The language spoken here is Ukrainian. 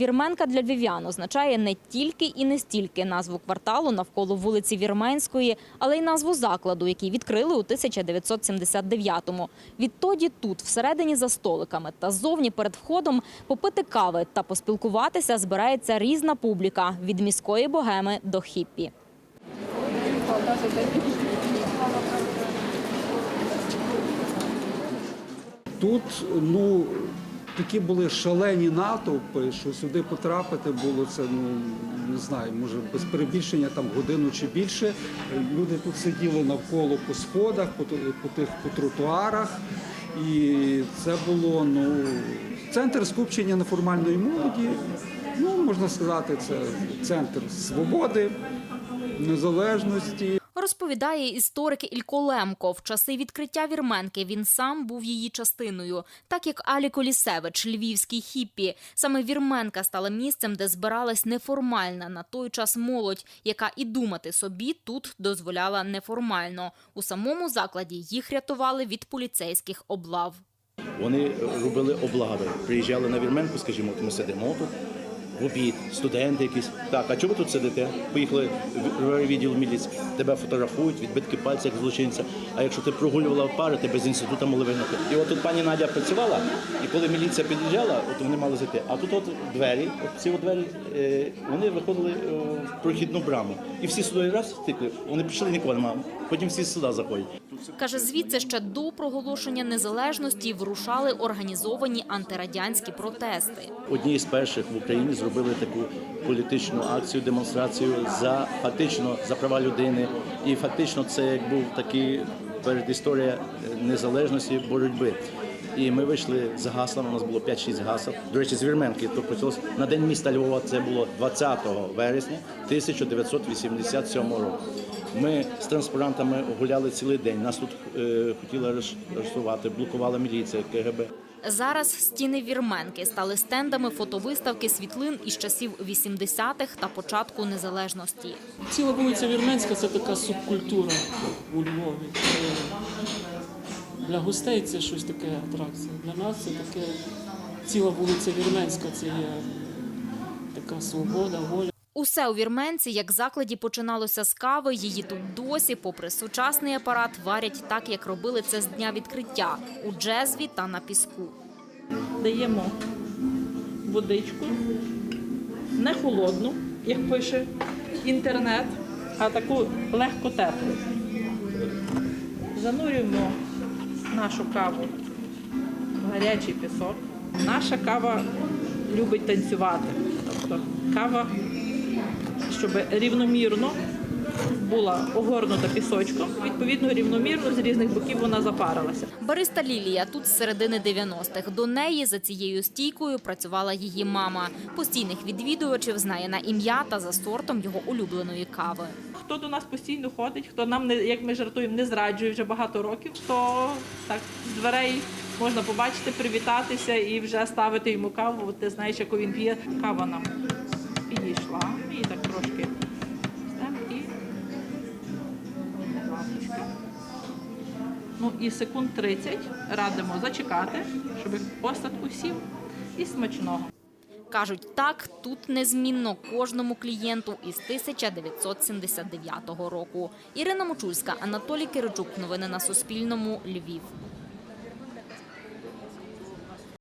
Вірменка для львів'ян означає не тільки і не стільки назву кварталу навколо вулиці Вірменської, але й назву закладу, який відкрили у 1979-му. Відтоді тут, всередині за столиками та ззовні перед входом, попити кави та поспілкуватися збирається різна публіка від міської богеми до хіппі. Тут ну такі були шалені натовпи, що сюди потрапити було це, ну не знаю, може без перебільшення там годину чи більше. Люди тут сиділи навколо по сходах, по, по тих по тротуарах. І це було ну центр скупчення неформальної молоді. Ну можна сказати, це центр свободи, незалежності. Розповідає історик Ілько Лемко. В часи відкриття вірменки він сам був її частиною, так як Алі Колісевич, львівський хіппі. Саме вірменка стала місцем, де збиралась неформальна на той час молодь, яка і думати собі тут дозволяла неформально. У самому закладі їх рятували від поліцейських облав. Вони робили облави. Приїжджали на вірменку, скажімо, ми сидимо тут. В обід, студенти якісь. Так, а чого тут сидите? Поїхали в відділ міліції, тебе фотографують, відбитки пальців як злочинця. А якщо ти прогулювала пари, тебе з інституту могли вигнати. І от тут пані Надя працювала, і коли міліція під'їжджала, от вони мали зайти. А тут от двері, от ці от двері, е, вони виходили е, в прохідну браму. І всі сюди раз втекли, вони пішли нікого немає. Потім всі сюди заходять. Каже, звідси ще до проголошення незалежності вирушали організовані антирадянські протести. Одні з перших в Україні зробили таку політичну акцію, демонстрацію за фактично за права людини. І фактично це як був такий передісторія незалежності боротьби. І ми вийшли з гаслами, у нас було 5-6 гасел. До речі, з Вірменки то почалось на день міста Львова. Це було 20 вересня 1987 року. Ми з транспарантами гуляли цілий день. Нас тут е, хотіли арешт- арештувати, блокувала міліція, КГБ. Зараз стіни вірменки стали стендами фотовиставки світлин із часів 80-х та початку незалежності. Ціла вулиця Вірменська це така субкультура у Львові. Для гостей це щось таке атракція. Для нас це таке ціла вулиця Вірменська, це є така свобода, воля. Усе у вірменці, як закладі, починалося з кави. Її тут досі, попри сучасний апарат, варять так, як робили це з дня відкриття у джезві та на піску. даємо водичку, не холодну, як пише інтернет, а таку легко теплу. Занурюємо нашу каву в гарячий пісок. Наша кава любить танцювати. Тобто кава, щоб рівномірно була огорнута пісочком, відповідно рівномірно з різних боків вона запарилася. Бариста Лілія тут з середини 90-х. До неї за цією стійкою працювала її мама. Постійних відвідувачів знає на ім'я та за сортом його улюбленої кави. Хто до нас постійно ходить, хто нам не як ми жартуємо, не зраджує вже багато років, то так з дверей можна побачити, привітатися і вже ставити йому каву. Ти знаєш, яку він п'є. Кава нам підійшла. І так трошки і. Ну і секунд 30 радимо зачекати, щоб остатку сів і смачного. Кажуть, так тут незмінно кожному клієнту із 1979 року. Ірина Мочульська, Анатолій Киричук. Новини на Суспільному. Львів.